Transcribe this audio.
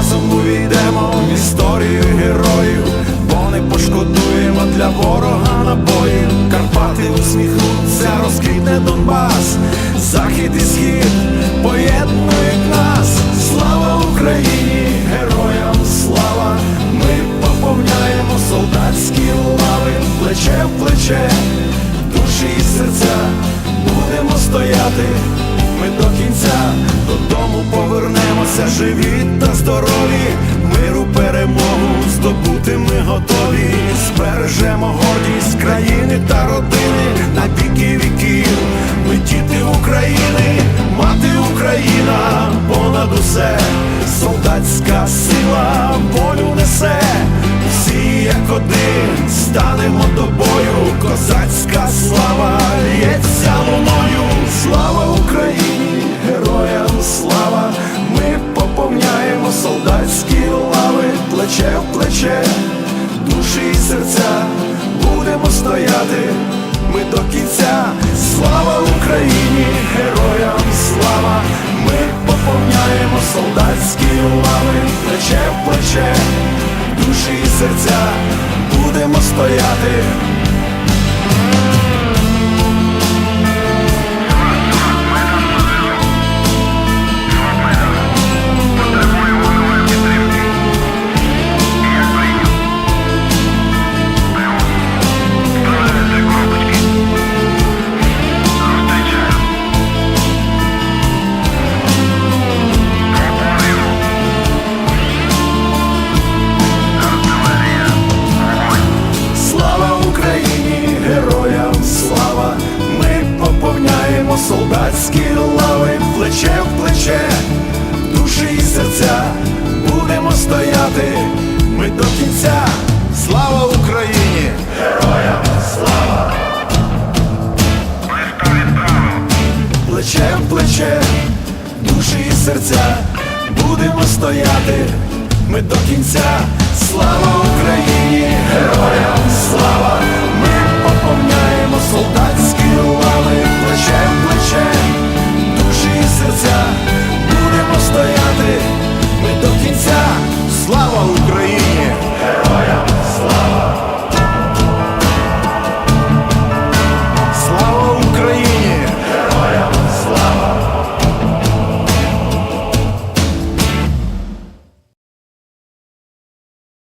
Разом увійдемо в історію героїв, бо не пошкодуємо для ворога набоїв. Карпати усміхнуться, розквітне Донбас, захід і схід поєднують нас. Слава Україні, героям слава! Ми поповняємо солдатські лави, плече в плече, душі і серця, будемо стояти. Ми до кінця додому повернемося, живі та здорові, миру перемогу здобути ми готові, збережемо гордість країни та родини. На віки віків. Ми діти України, мати Україна, понад усе, солдатська сила волю несе, всі як один станемо до бою, козацька слава лється луною, плече в плече, душі і серця, будемо стояти ми до кінця. Слава Україні, героям слава! Ми поповняємо солдатські лави, плече в плече, душі і серця, будемо стояти. Солдатські лави, плече в плече, душі і серця, будемо стояти ми до кінця. Слава Україні! Героям слава! Плече в плече, душі і серця, будемо стояти ми до кінця. Слава Україні! Героям слава!